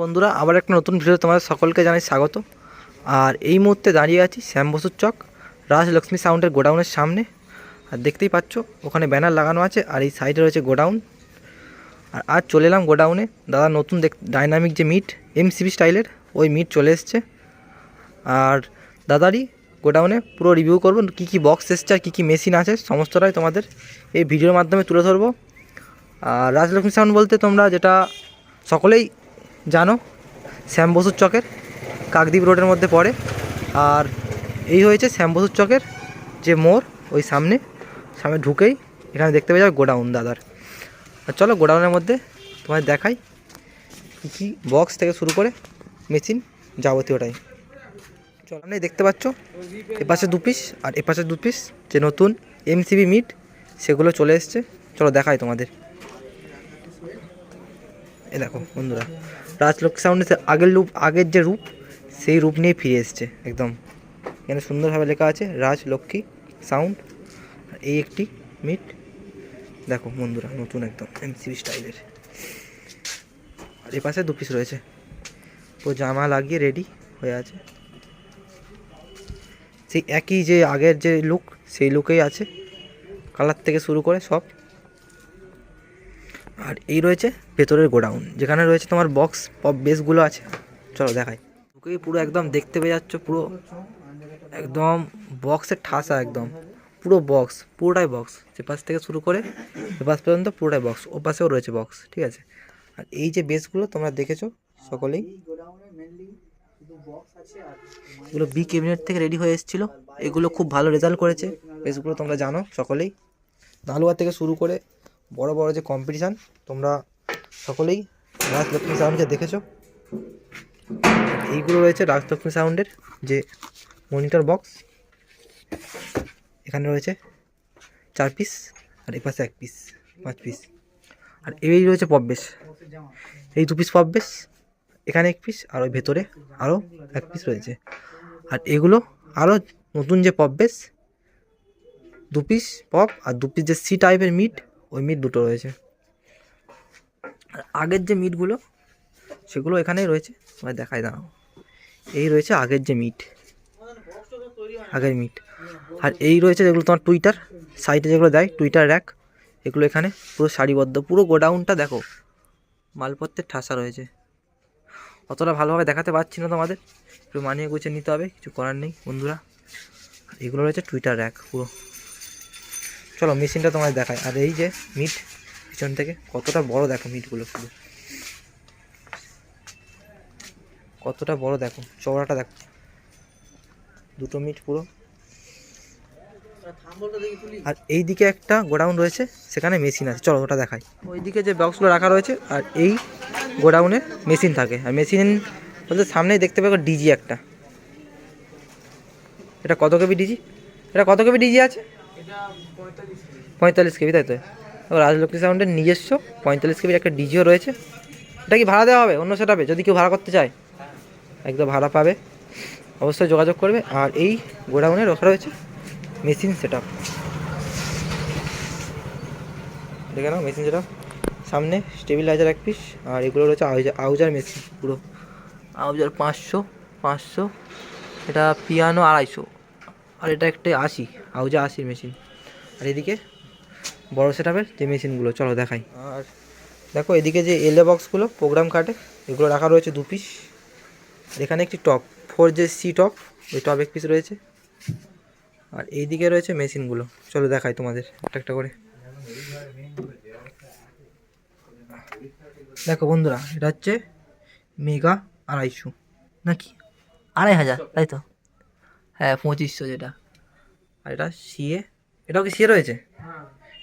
বন্ধুরা, আবার একটা নতুন ভিডিও তোমাদের সকলকে জানাই স্বাগত। আর এই মুহূর্তে দাঁড়িয়ে আছি শ্যাম বসুর চক রাজ লক্ষ্মী সাউন্ডের গোডাউনের সামনে। আর দেখতেই পাচ্ছ, ওখানে ব্যানার লাগানো আছে আর এই সাইডে রয়েছে গোডাউন। আর আজ চলে এলাম গোডাউনে। দাদা, নতুন দেখ ডাইনামিক যে মিট এমসিবি স্টাইলের ওই মিট চলে এসছে। আর দাদারই গোডাউনে পুরো রিভিউ করব, কী কী বক্স এসছে আর কী কী মেশিন আছে, সমস্তটাই তোমাদের এই ভিডিওর মাধ্যমে তুলে ধরবো। আর রাজলক্ষ্মী সাউন্ড বলতে তোমরা যেটা সকলেই জানো, শ্যাম বসুর চকের, কাকদ্বীপ রোডের মধ্যে পড়ে। আর এই হয়েছে শ্যাম বসুর চকের যে মোড় ওই সামনে সামনে ঢুকেই এখানে দেখতে পেয়ে যাবে গোডাউন দাদার। আর চলো গোডাউনের মধ্যে তোমায় দেখাই কী কী বক্স থেকে শুরু করে মেশিন যাবতীয়টাই। চলো। আপনি দেখতে পাচ্ছ, এপাশে দু পিস আর এপাশে দু পিস যে নতুন এমসিবি মিট সেগুলো চলে এসছে। চলো দেখাই তোমাদের। এ দেখো বন্ধুরা, রাজলক্ষ্মী সাউন্ডের আগের রূপ আগের যে রূপ, সেই রূপ নিয়ে ফিরে এসছে একদম। এখানে সুন্দরভাবে লেখা আছে, রাজলক্ষ্মী সাউন্ড এই একটি মিট দেখো বন্ধুরা, নতুন একদম এমসিবি স্টাইলের আর এ পাশে দু পিস রয়েছে। তো জামা লাগিয়ে রেডি হয়ে আছে। সেই একই যে আগের যে লুক সেই লুকেই আছে। কালার থেকে শুরু করে সব। আর এই রয়েছে ভেতরের গোডাউন, যেখানে রয়েছে তোমার বক্স পপ বেসগুলো আছে। চলো দেখাই। ওকেই পুরো একদম দেখতে পেয়ে যাচ্ছ, পুরো একদম বক্সের ঠাসা একদম। পুরো বক্স পুরোটাই বক্স যে পাশ থেকে শুরু করে এ পাশ পর্যন্ত পুরোটাই বক্স ও পাশেও রয়েছে বক্স ঠিক আছে? আর এই যে বেসগুলো তোমরা দেখেছ সকলেই এগুলো বি ক্যাবিনেট থেকে রেডি হয়ে এসেছিল। এগুলো খুব ভালো রেজাল্ট করেছে। বেসগুলো তোমরা জানো সকলেই। নালুয়া থেকে শুরু করে বড় বড় যে কম্পিটিশান তোমরা সকলেই রাজলক্ষ্মী সাউন্ডকে দেখেছ। এইগুলো রয়েছে রাজলক্ষ্মী সাউন্ডের যে মনিটর বক্স এখানে রয়েছে চার পিস আর এ পাশে এক পিস পাঁচ পিস আর এই রয়েছে পপ বেস এই দু পিস পপ বেস এখানে এক পিস আর ওই ভেতরে আরও এক পিস রয়েছে। আর এগুলো আরও নতুন যে পপ বেস দু পিস পপ আর দু পিস যে সি টাইপের মিট ওই মিট দুটো রয়েছে। আর আগের যে মিটগুলো সেগুলো এখানেই রয়েছে। তোমায় দেখাই দাও এই রয়েছে আগের যে মিট আগের মিট আর এই রয়েছে যেগুলো তোমার টুইটার সাইডে যেগুলো দেয় টুইটার র্যাক এগুলো এখানে পুরো সারিবদ্ধ। পুরো গোডাউনটা দেখো, মালপত্রের ঠাসা রয়েছে। অতটা ভালোভাবে দেখাতে পারছি না তোমাদের। একটু মানিয়ে গুছিয়ে নিতে হবে, কিছু করার নেই বন্ধুরা। এগুলো রয়েছে টুইটার র্যাক পুরো। চলো মেশিনটা তোমায় দেখায় আর এই যে মিট পিছন থেকে কতটা বড় দেখো মিটগুলো পুরো। কতটা বড় দেখো, চওড়াটা দেখো। দুটো মিট পুরো। আর এই দিকে একটা গোডাউন রয়েছে, সেখানে মেশিন আছে। চলো ওটা দেখাই। ওইদিকে যে বক্সগুলো রাখা রয়েছে, আর এই গোডাউনে মেশিন থাকে। আর মেশিন বলতে সামনেই দেখতে পাবো ডিজি একটা। এটা কত কেবি ডিজি? এটা কত কেবি ডিজি আছে? পঁয়তাল্লিশ কেবি, তাই তো? রাজলক্ষ্মী সাউন্ডের নিজস্ব পঁয়তাল্লিশ কেবির একটা ডিজিও রয়েছে। এটা কি ভাড়া দেওয়া হবে? অন্য সেটাপে যদি কেউ ভাড়া করতে চায়, একদম ভাড়া পাবে। অবশ্যই যোগাযোগ করবে। আর এই গোডাউনে রাখা রয়েছে মেশিন সেট আপ দেখে নাও মেশিন সেট সামনে স্টেবিলাইজার এক পিস আর এগুলো রয়েছে আউজার আউজার মেশিন পুরো। আউজার পাঁচশো পাঁচশো, এটা পিয়ানো আড়াইশো, আর এটা একটা আশি আউজা আশির মেশিন আর এদিকে বড় সেট আপের যে মেশিনগুলো চলো দেখাই। আর দেখো এদিকে যে এলে বক্সগুলো প্রোগ্রাম কাটে এগুলো রাখা রয়েছে দু পিস এখানে একটি টপ ফোর যে সি টপ ওই টপ এক পিস রয়েছে। আর এইদিকে রয়েছে মেশিনগুলো চলো দেখাই তোমাদের, একটা একটা করে। দেখো বন্ধুরা, এটা হচ্ছে মেগা আড়াইশো। নাকি? আড়াই হাজার, তাই তো? হ্যাঁ পঁচিশশো যেটা। আর এটা সিএ। এটাও কি সিএ রয়েছে?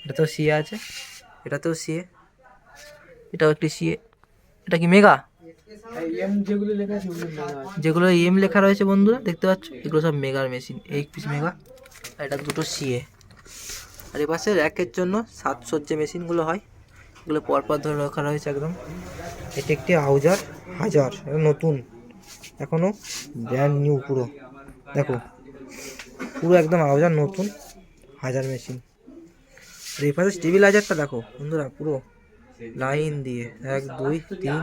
এটাতেও সিএ আছে। এটাতেও সিএ। এটাও একটি সিএ। এটা কি মেগা? যেগুলো এম লেখা রয়েছে বন্ধুরা, দেখতে পাচ্ছ? এগুলো সব মেগার মেশিন এক পিস মেগা। আর এটা দুটো সিএ। আর এ পাশে র্যাকের জন্য যে মেশিনগুলো হয় এগুলো পরপর ধরে রাখা রয়েছে একদম। এটি একটি আউজার হাজার নতুন, এখনও ব্র্যান্ড নিউ পুরো। দেখো, পুরো একদম আওয়াজার নতুন হাজার মেশিন আর এই পাশে স্টেবিলাইজারটা দেখো, বন্ধুরা, পুরো লাইন দিয়ে, এক, দুই, তিন,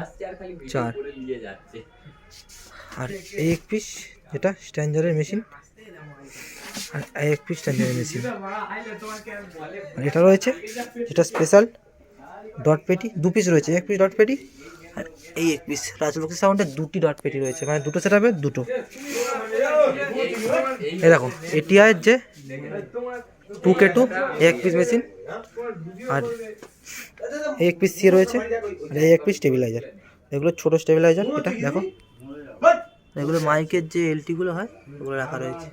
চার। আর এই এক পিস যেটা স্ট্যান্ডার্ডের মেশিন আর এক পিস স্ট্যান্ডার্ডের মেশিন আর এটা রয়েছে, যেটা স্পেশাল ডট পেটি দু পিস রয়েছে, এক পিস ডট পেটি আর এই এক পিস রাজলক্ষ্মী সাউন্ডে দুটি ডট পেটি রয়েছে মানে দুটো সেট দুটো। এই দেখো এটিআইয়ের যে টু কে টু এক পিস মেশিন আর এক পিস সি রয়েছে, আর এই এক পিস স্টেবিলাইজার এগুলো ছোটো স্টেবিলাইজার এটা দেখো। এগুলো মাইকের যে এলটিগুলো হয়, ওগুলো রাখা রয়েছে।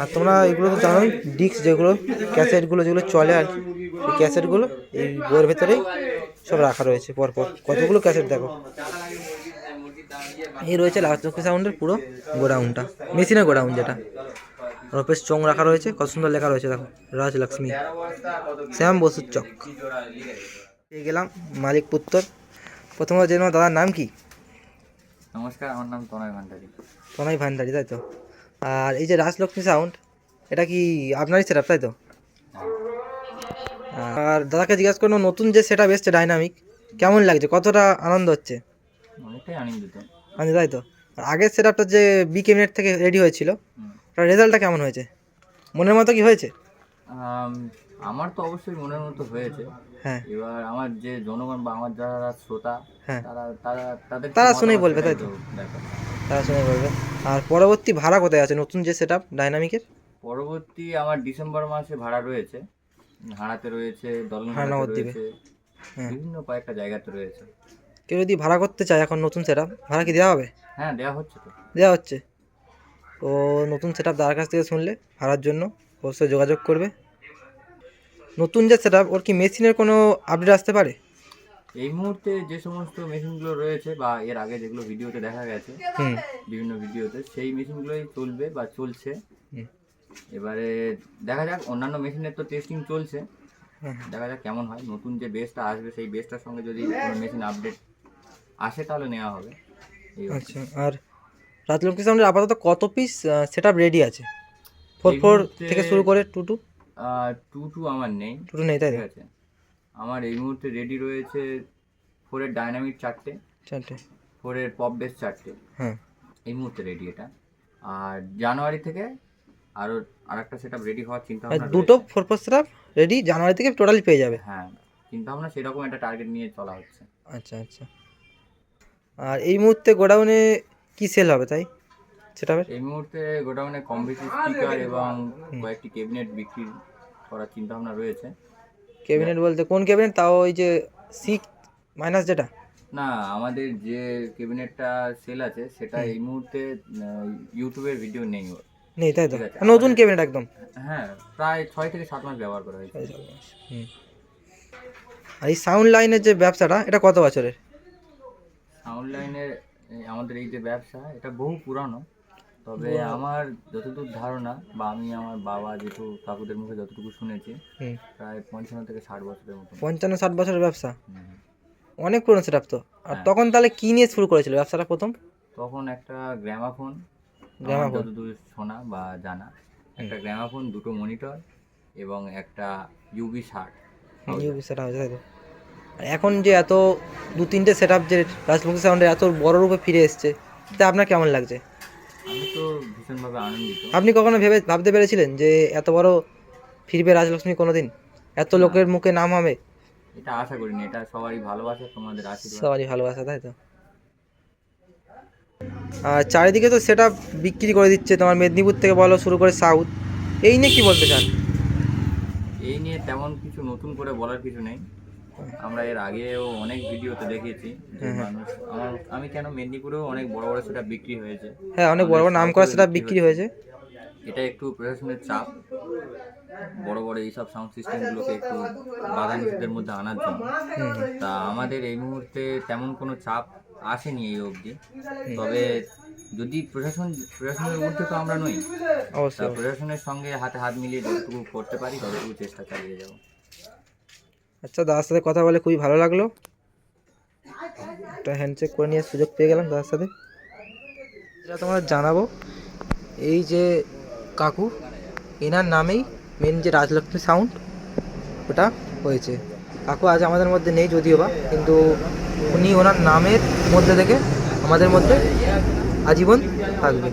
আর তোমরা এগুলো তো জানোই ডিস্ক যেগুলো ক্যাসেটগুলো যেগুলো চলে আর এই ক্যাসেটগুলো এই বইয়ের ভেতরেই সব রাখা রয়েছে পরপর। কতগুলো ক্যাসেট দেখো? এই রয়েছে লাজলক্ষ্মী সাউন্ডের পুরো গোডাউনটা। মেশিনের গোডাউন যেটা। রপেশ চং রাখা রয়েছে, কত সুন্দর লেখা রয়েছে দেখো রাজ লক্ষ্মী শ্যাম বসুর চক। গেলাম মালিক পুত্র প্রথমত জেনে দাদার নাম কি? নমস্কার আমার নাম তনয় ভান্ডারী। তনয় ভান্ডারি তাই তো? আর এই যে রাজলক্ষ্মী সাউন্ড এটা কি আপনারই সেট তাই তো? আর দাদাকে জিজ্ঞাসা করল নতুন যে সেট এসছে ডাইনামিক কেমন লাগছে? কতটা আনন্দ হচ্ছে? অনেকটাই আনন্দিত। আনন্দ তাই তো? আর আগের সেট আপটা যে বি ক্যাবিনেট থেকে রেডি হয়েছিল। ওটার রেজাল্টটা কেমন হয়েছে? মনের মতো কি হয়েছে? আমার তো অবশ্যই মনের মতো হয়েছে। হ্যাঁ এবার আমার যে জনগণ বা আমার যারা শ্রোতা হ্যাঁ। তারা তারা তাদের তারা শুনেই বলবে, তাই তো? তারা শুনে বলবে। আর পরবর্তী ভাড়া কোথায় আছে? নতুন যে সেট আপ ডাইনামিকের পরবর্তী আমার ডিসেম্বর মাসে ভাড়া রয়েছে। হাড়াতে রয়েছে দলন হাড়া নবদ্বীপে। রয়েছে। হ্যাঁ। বিভিন্ন কয়েকটা জায়গাতে রয়েছে। কেউ যদি ভাড়া করতে চায় এখন নতুন সেট আপ ভাড়া কি দেওয়া হবে? হ্যাঁ দেওয়া হচ্ছে তো। দেওয়া হচ্ছে। তো নতুন সেট আপ দাদার কাছ থেকে শুনলে ভাড়ার জন্য অবশ্যই যোগাযোগ করবে। নতুন যে সেট ওর কি মেশিনের কোনো আপডেট আসতে পারে? এই মুহূর্তে যে সমস্ত মেশিনগুলো রয়েছে বা এর আগে যেগুলো ভিডিওতে দেখা গেছে বিভিন্ন ভিডিওতে সেই মেশিনগুলোই চলবে বা চলছে। এবারে দেখা যাক অন্যান্য মেশিনের তো টেস্টিং চলছে। দেখা যাক কেমন হয়। নতুন যে বেসটা আসবে সেই বেসটার সঙ্গে যদি কোনো মেশিন আপডেট আসে তাহলে নেওয়া হবে। আচ্ছা আর রাজলক্ষ্মী সাউন্ডের আপাতত কত পিস সেট রেডি আছে? ফোর ফোর থেকে শুরু করে টু টু টু টু আমার নেই। টু টু নেই তাই ঠিক আছে। আমার এই মুহূর্তে রেডি রয়েছে ফোরের ডাইনামিক চারটে। চারটে। ফোরের পপ বেস চারটে। হ্যাঁ। এই মুহূর্তে রেডি এটা। আর জানুয়ারি থেকে আরও আর একটা সেট রেডি হওয়ার চিন্তা ভাবনা দুটো four four set ready January থেকে টোটালি পেয়ে যাবে। হ্যাঁ চিন্তা ভাবনা সেরকম একটা টার্গেট নিয়ে চলা হচ্ছে। আচ্ছা আচ্ছা। আর এই মুহূর্তে গোডাউনে কি সেল হবে তাই? সেটা এই মুহূর্তে গোডাউনে কম্পিউটার স্পিকার এবং কয়েকটি ক্যাবিনেট বিক্রি করার চিন্তা ভাবনা রয়েছে। ক্যাবিনেট বলতে কোন ক্যাবিনেট তাও ওই যে সিক্স মাইনাস যেটা? না আমাদের যে ক্যাবিনেটটা সেল আছে সেটা এই মুহূর্তে ইউটিউবের ভিডিও নেই ওর। নেই তাই তো? নতুন ক্যাবিনেট একদম? হ্যাঁ প্রায় ছয় থেকে সাত মাস ব্যবহার করা হয়েছে। আর এই সাউন্ড লাইনের যে ব্যবসাটা এটা কত বছরের? সাউন্ড লাইনের আমাদের এই যে ব্যবসা এটা বহু পুরানো। তবে আমার যতদূর ধারণা বা আমি আমার বাবা জেঠু কাকুদের মুখে যতটুকু শুনেছি প্রায় পঞ্চান্ন থেকে ষাট বছরের মতো পঞ্চান্ন ষাট বছরের ব্যবসা? অনেক পুরনো সেট তো। আর হ্যাঁ। তখন তাহলে কি নিয়ে শুরু করেছিল ব্যবসাটা প্রথম? তখন একটা গ্রামাফোন গ্রামাফোন। যতদূর শোনা বা জানা একটা গ্রামাফোন দুটো মনিটর এবং একটা ইউবি শার্ট ইউবি তো। আর এখন যে এত দু তিনটে সেট আপ যে রাজমুখী সাউন্ডের এত বড় রূপে ফিরে এসছে তা আপনার কেমন লাগছে? আপনি কখনো ভেবে ভাবতে পেরেছিলেন যে এত বড় ফিরবে রাজলক্ষ্মী কোনোদিন? এত লোকের মুখে নাম হবে? এটা আশা করিনি এটা সবারই ভালোবাসা তোমাদের আশীর্বাদ। সবারই ভালোবাসা তাই তো? আর চারিদিকে তো সেটা বিক্রি করে দিচ্ছে তোমার মেদিনীপুর থেকে বলো শুরু করে সাউথ এই নিয়ে কি বলতে চান? এই নিয়ে তেমন কিছু নতুন করে বলার কিছু নেই। আমরা এর আগেও অনেক ভিডিওতে দেখেছি যে মানুষ আমার আমি কেন মেদিনীপুরেও অনেক বড় বড় সেটা বিক্রি হয়েছে। হ্যাঁ অনেক বড় বড় নাম করা সেটা বিক্রি হয়েছে। এটা একটু প্রশাসনের চাপ। বড় বড় এইসব সাউন্ড সিস্টেমগুলোকে একটু বাধা নিষেধের মধ্যে আনার জন্য। তা আমাদের এই মুহূর্তে তেমন কোনো চাপ আসেনি এই অবধি। তবে যদি প্রশাসন প্রশাসনের ঊর্ধ্বে তো আমরা নই। প্রশাসনের সঙ্গে হাতে হাত মিলিয়ে যতটুকু করতে পারি ততটুকু চেষ্টা চালিয়ে যাব। আচ্ছা দাদার সাথে কথা বলে খুবই ভালো লাগল। একটা হ্যান্ডশেক করে নিয়ে সুযোগ পেয়ে গেলাম দাদার সাথে। যেটা তোমার জানাব। এই যে কাকু, এনার নামেই মেন যে রাজলক্ষ্মী সাউন্ড ওটা হয়েছে। কাকু আজ আমাদের মধ্যে নেই যদিও বা, কিন্তু উনি ওনার নামের মধ্যে থেকে আমাদের মধ্যে আজীবন থাকবে।